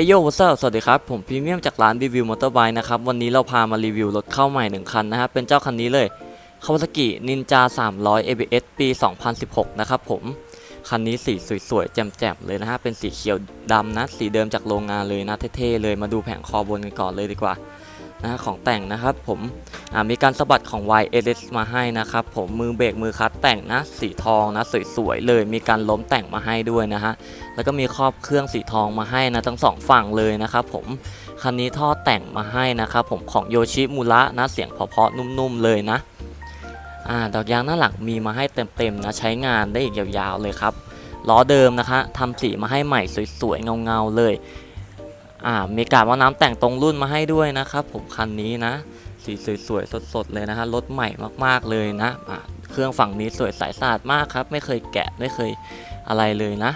เอโยวัสสวัสดีครับ ผมพรีเมียมจากร้านรีวิวมอเตอร์ไบค์นะครับ วันนี้เราพามารีวิวรถเข้าใหม่ 1 คันนะครับ เป็นเจ้าคันนี้เลย Kawasaki Ninja 300 ABS ปี 2016 นะครับผม คันนี้สีสวยๆ แจ่มๆ เลยนะฮะ เป็นสีเขียวดำนะ สีเดิมจากโรงงานเลยนะ เท่ๆ เลย มาดูแผงคอบนกันก่อนเลยดีกว่านะฮะของแต่งนะครับผม มีการสะบัดของ YLS มาให้นะครับผมมือเบรกมือคัตแต่งนะสีทองนะสวยๆเลยมีการล้มแต่งมาให้ด้วยนะฮะแล้วก็มีครอบเครื่องสีทองมาให้นะทั้งสองฝั่งเลยนะครับผมคันนี้ท่อแต่งมาให้นะครับผมของโยชิมุระนะเสียงเพาะๆนุ่มๆเลยนะอ่าดอกยางหน้าหลังมีมาให้เต็มๆนะใช้งานได้อีกยาวๆเลยครับล้อเดิมนะคะทำสีมาให้ใหม่สวยๆเงาๆเลยอ่ามีการว่าน้ำแต่งตรงรุ่นมาให้ด้วยนะครับผมคันนี้นะ สีสวยๆสดๆเลยนะฮะรถใหม่มากๆเลยนะอ่าเครื่องฝั่งนี้สวยใสสะอาดมากครับ ไม่เคยแกะไม่เคยอะไรเลยนะ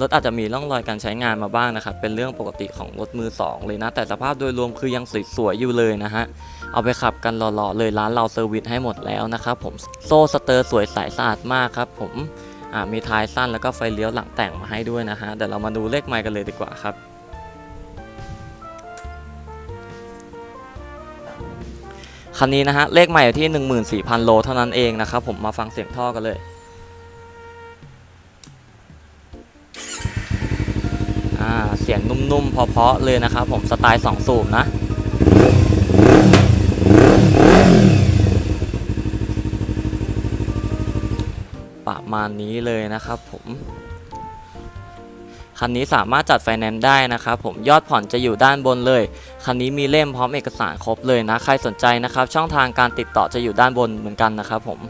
รถอาจจะมีร่องรอยการใช้งานมาบ้างนะครับ เป็นเรื่องปกติของรถมือ 2 เลยนะ แต่สภาพโดยรวมคือยังสวยๆอยู่เลยนะฮะ เอาไปขับกันหล่อๆเลยร้านเราเซอร์วิสให้หมดแล้วนะครับผม โซ่สเตอร์สวยใสสะอาดมากครับผมมีท้ายสั้นแล้วก็ไฟเลี้ยวหลังแต่งมาให้ด้วยนะฮะ เดี๋ยวเรามาดูเลขไมล์กันเลยดีกว่าครับ คันนี้นะฮะ เลขใหม่อยู่ที่ 14,000 โลเท่านั้นเองนะครับ ผมมาฟังเสียงท่อกันเลยเสียงนุ่มๆเพาะๆเลยนะครับผมสไตล์สองสูบนะ ประมาณนี้เลยนะครับผม คันนี้สามารถจัดไฟแนนซ์ได้นะครับผมยอดผ่อนจะอยู่ด้านบนเลย คันนี้มีเล่มพร้อมเอกสารครบเลยนะ ใครสนใจนะครับ ช่องทางการติดต่อจะอยู่ด้านบนเหมือนกันนะครับผม